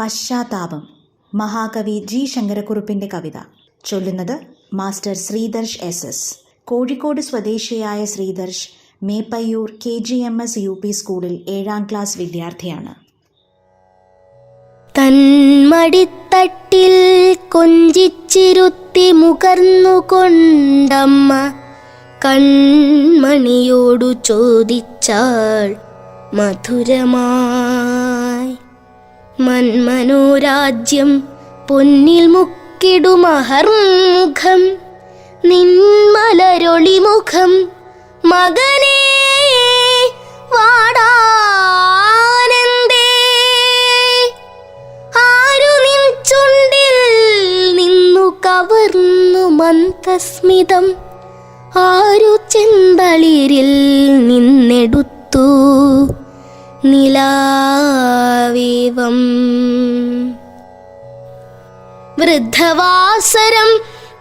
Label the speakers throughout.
Speaker 1: പശ്ചാത്താപം. മഹാകവി ജി ശങ്കരക്കുറുപ്പിന്റെ കവിത. ചൊല്ലുന്നത് master Sreedarsh S S. Kozhikode സ്വദേശിയായ Sreedarsh Meppayyur K G M S U P സ്കൂളിൽ ഏഴാം ക്ലാസ് വിദ്യാർത്ഥിയാണ്.
Speaker 2: തന്മടിത്തട്ടിൽ കൊഞ്ചിച്ചിരുത്തി മുകർന്നുകൊണ്ടമ്മ കൺമണിയോടു ചോദിച്ചാൾ മധുരമായി മന്മനോരാജ്യം പൊന്നിൽ മുക്കിടുമഹർമുഖം. നിന്മലരൊളിമുഖം മകനേ വാടാനന്ദേ ആരു നിൻ ചുണ്ടിൽ നിന്നു കവർന്നു ആരു ചെന്തളിരിൽ നിന്നെടുത്തു നിലാവേവം. വൃദ്ധവാസരം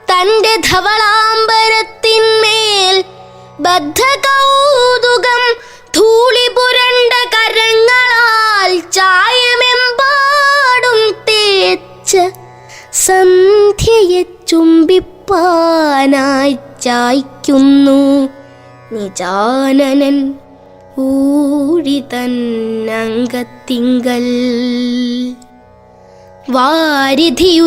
Speaker 2: തന്റെ ധവളാംബരത്തിന്മേൽ ബദ്ധകൗതുകം ധൂളി പുരണ്ട കരങ്ങളാൽ ചായമെമ്പാടും തേച്ച് സന്ധ്യയെ ചുംബിപ്പാനായി ചായ്ക്കുന്നു നിജാനനൻ ഊഴി തന്നങ്കത്തിങ്കൽ വാരിധിയുരുളുന്നു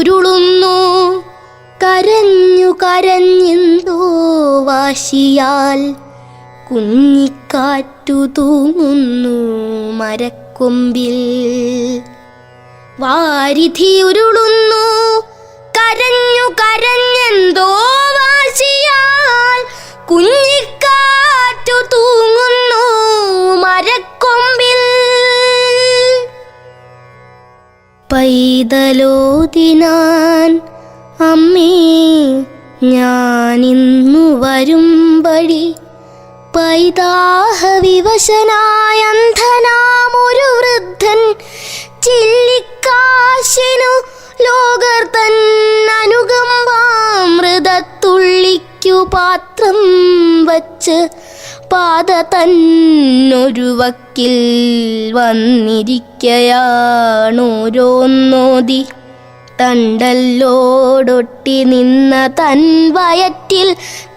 Speaker 2: കരഞ്ഞു കരഞ്ഞെന്തോ വാശിയാൽ. കുഞ്ഞിക്കാറ്റു തൂങ്ങുന്നു മരക്കൊമ്പിൽ. വാരിധിയുരുളുന്നു കരഞ്ഞു കരഞ്ഞെന്തോ വാശിയാൽ. കുഞ്ഞിക്കാറ്റു തൂങ്ങുന്നു പൈതലോതിനാൻ അമ്മേ ഞാനിന്നു വരും വഴി പൈതാഹവിവശനായ അന്ധനാമൊരു വൃദ്ധൻ ചില്ലിക്കാശിനു ലോകർ തൻ അനുകമ്പാമൃതത്തുള്ളിക്കു പാത്രം വച്ച് പാത തന്നൊരു വക്കിൽ വന്നിരിക്കയാണോരോന്നോതി. തണ്ടല്ലോടൊട്ടി നിന്ന തൻ വയറ്റിൽ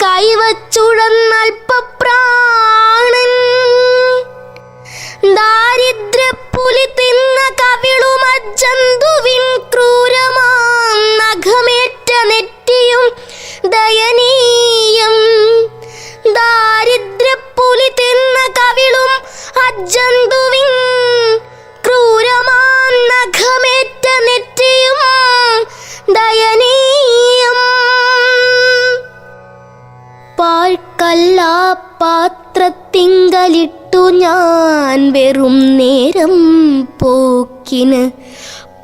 Speaker 2: കൈവച്ചുഴന്നൽപ്പപ്രാണൻ പാത്രത്തിങ്കലിട്ടു ഞാൻ വെറും നേരം പോക്കിന്.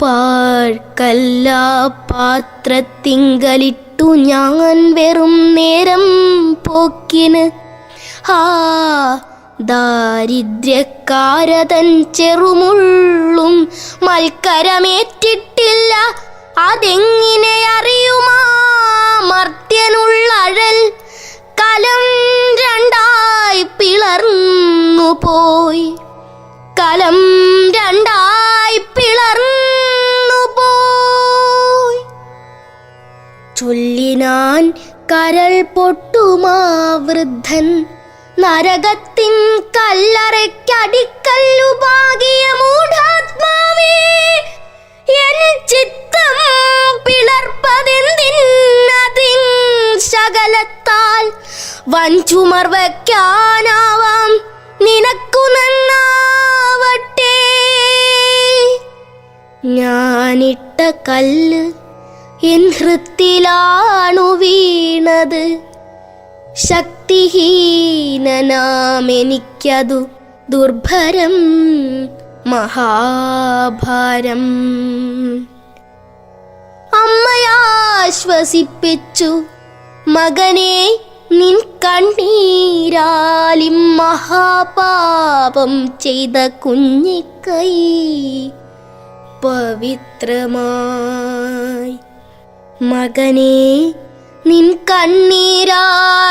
Speaker 2: പാഴ്ക്കല്ല പാത്രത്തിങ്കലിട്ടു ഞാൻ വെറും നേരം പോക്കിന്. ആ ദാരിദ്ര്യക്കാരതൻ ചെറുമുള്ളും മൽക്കരമേറ്റിട്ടില്ല. അതെങ്ങനെ അറിയുമാ മർത്യനുള്ളഴൽ? ചൊല്ലിനാൻ കരൾ പൊട്ടുമാ വൃദ്ധൻ. നരകത്തിൻ കല്ലറയ്ക്കടിക്കല്ലുപാകിയ മൂഢാത്മാവേ എൻ ചിത്തം പിളർപ്പതെന്തിന്നതിൻ ശകലത്താൽ? വഞ്ചുമർ വയ്ക്കാനാവാം നിനക്കു നന്നാവട്ടെ. ഞാനിട്ട കല്ല് എൻ ഹൃത്തിലാണു വീണത്. ശക്തിഹീനനാമെനിക്കതു ദുർഭരം മഹാഭാരം. അമ്മയാശ്വസിപ്പിച്ചു മകനെ നിൻ കണ്ണീരാലിം മഹാപാപം ചെയ്ത കുഞ്ഞിക്കൈ പവിത്രമായി. മകനെ നിൻ കണ്ണീരാലി